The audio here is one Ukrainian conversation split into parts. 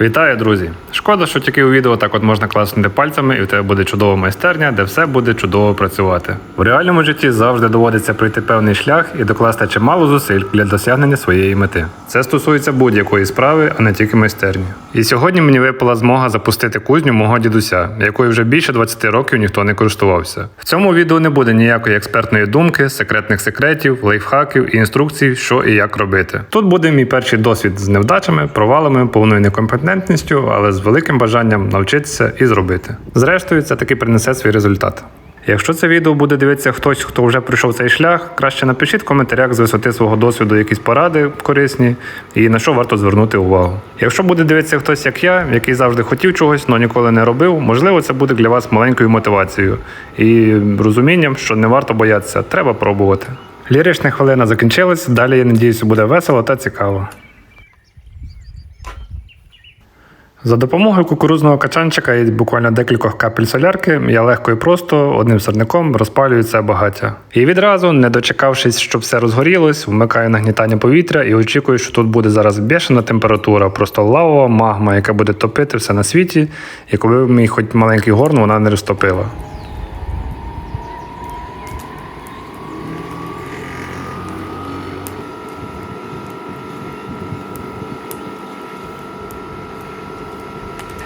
Вітаю, друзі! Шкода, що тільки у відео так от можна класнути пальцями, і в тебе буде чудова майстерня, де все буде чудово працювати. В реальному житті завжди доводиться пройти певний шлях і докласти чимало зусиль для досягнення своєї мети. Це стосується будь-якої справи, а не тільки майстерні. І сьогодні мені випала змога запустити кузню мого дідуся, якою вже більше 20 років ніхто не користувався. В цьому відео не буде ніякої експертної думки, секретних секретів, лайфхаків і інструкцій, що і як робити. Тут буде мій перший досвід з невдачами, провалами, повною некомпетентністю, але з великим бажанням навчитися і зробити. Зрештою, це таки принесе свій результат. Якщо це відео буде дивитися хтось, хто вже пройшов цей шлях, краще напишіть в коментарях з висоти свого досвіду якісь поради корисні і на що варто звернути увагу. Якщо буде дивитися хтось, як я, який завжди хотів чогось, але ніколи не робив, можливо, це буде для вас маленькою мотивацією і розумінням, що не варто боятися, треба пробувати. Лірична хвилина закінчилась. Далі я надіюся, буде весело та цікаво. За допомогою кукурузного качанчика і буквально декількох капель солярки я легко і просто одним сорняком розпалюю це багаття. І відразу, не дочекавшись, щоб все розгорілось, вмикаю нагнітання повітря і очікую, що тут буде зараз бешена температура, просто лавова магма, яка буде топити все на світі, і коли мій хоч маленький горн вона не розтопила.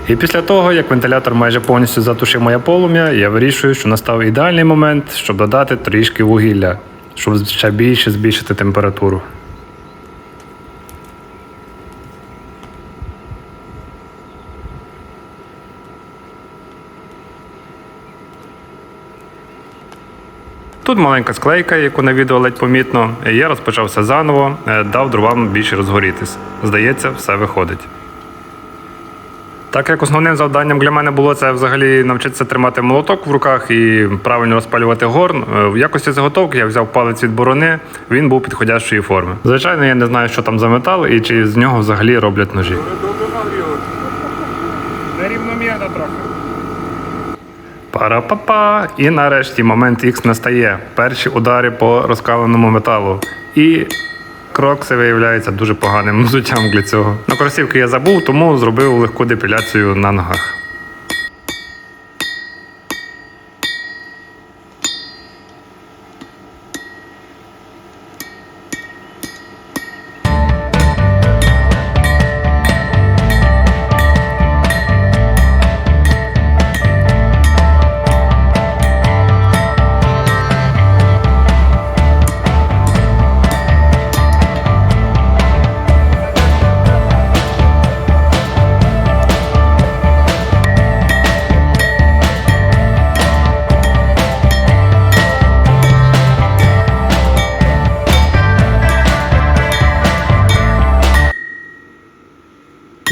І після того, як вентилятор майже повністю затушив моє полум'я, я вирішую, що настав ідеальний момент, щоб додати трішки вугілля, щоб ще більше збільшити температуру. Тут маленька склейка, яку на відео ледь помітно, я розпочав все заново, е, дав дровам більше розгорітись. Здається, все виходить. Так як основним завданням для мене було це взагалі навчитися тримати молоток в руках і правильно розпалювати горн. е, В якості заготовки я взяв палець від борони, він був підходящої форми. Звичайно, я не знаю, що там за метал і чи з нього взагалі роблять ножі. Нерівномірно трохи. Пара-па-па! І нарешті момент X настає. Перші удари по розкаленому металу. І крок це виявляється дуже поганим взуттям для цього. На кросівки я забув, тому зробив легку депіляцію на ногах.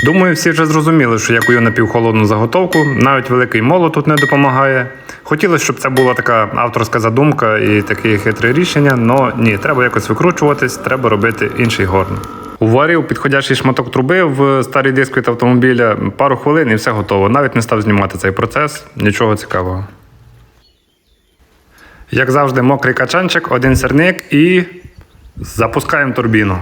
Думаю, всі вже зрозуміли, що я напівхолодну заготовку, навіть великий молот тут не допомагає. Хотілося, щоб це була така авторська задумка і таке хитре рішення, але ні, треба якось викручуватись, треба робити інший горн. Уварив підходящий шматок труби в старий диск від автомобіля, пару хвилин і все готово. Навіть не став знімати цей процес, нічого цікавого. Як завжди, мокрий качанчик, один сирник і запускаємо турбіну.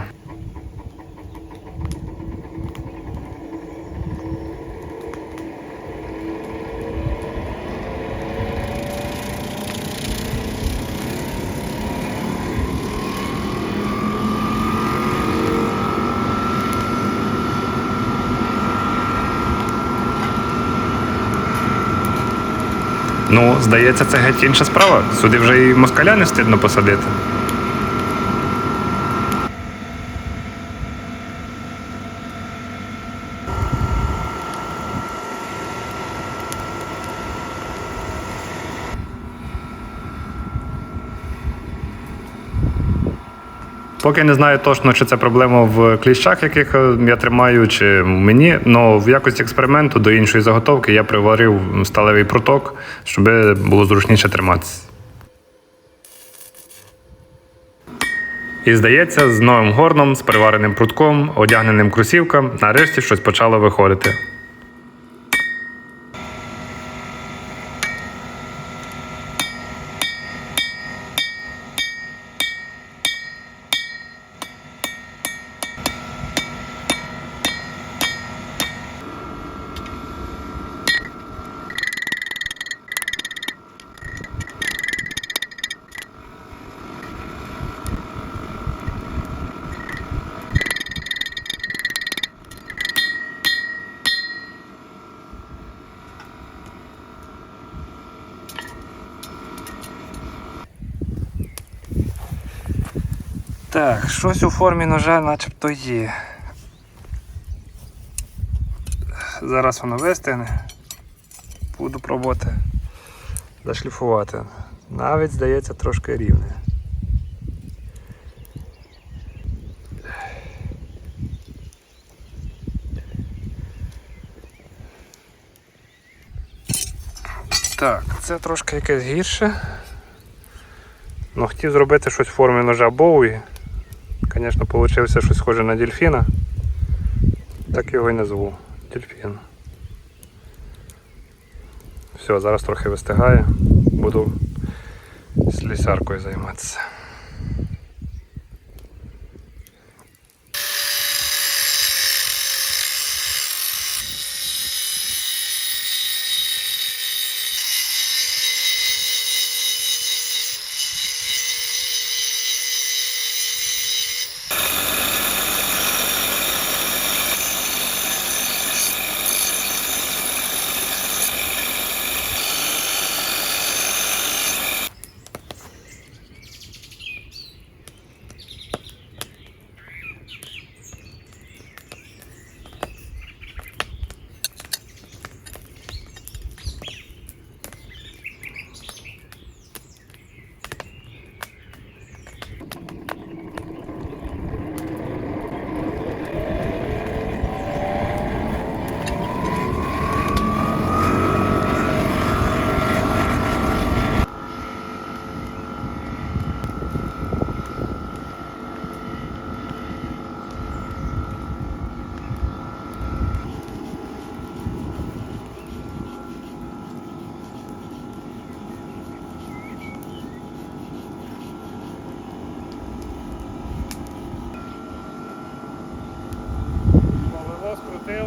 Ну, здається, це геть інша справа. Сюди вже і москаля не стидно посадити. Поки не знаю точно, чи це проблема в кліщах, яких е, я тримаю, чи мені. але в якості експерименту до іншої заготовки я приварив сталевий проток, щоб було зручніше триматися. І здається, з новим горном, з привареним прутком, одягненим кросівкам, нарешті щось почало виходити. Так, щось у формі ножа начебто є. Зараз воно вистигне. Буду пробувати зашліфувати. Навіть здається трошки рівне. Так, це трошки якесь гірше. Ну, хотів зробити щось в формі ножа Боуї. Звісно, вийшло щось схоже на дельфіна. Так його і назву. Дельфін. Все, зараз трохи вистигає. Буду з лісаркою займатися.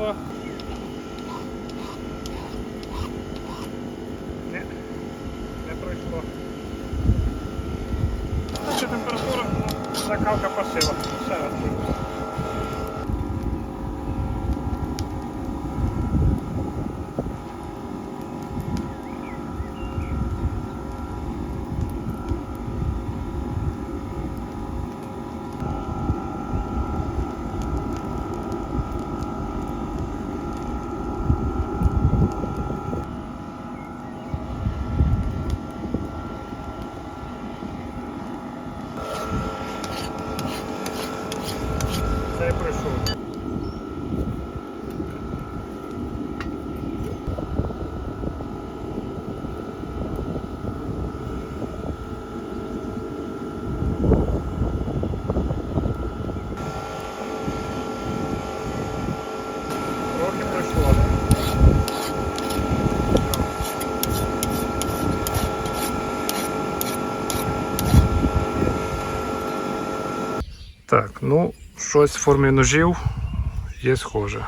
Скрутило. Не, не пройшло. Температура, закалка пошила. Ще раз. Це пройшов. Трохи пройшло. Так, ну, щось в формі ножів є схоже.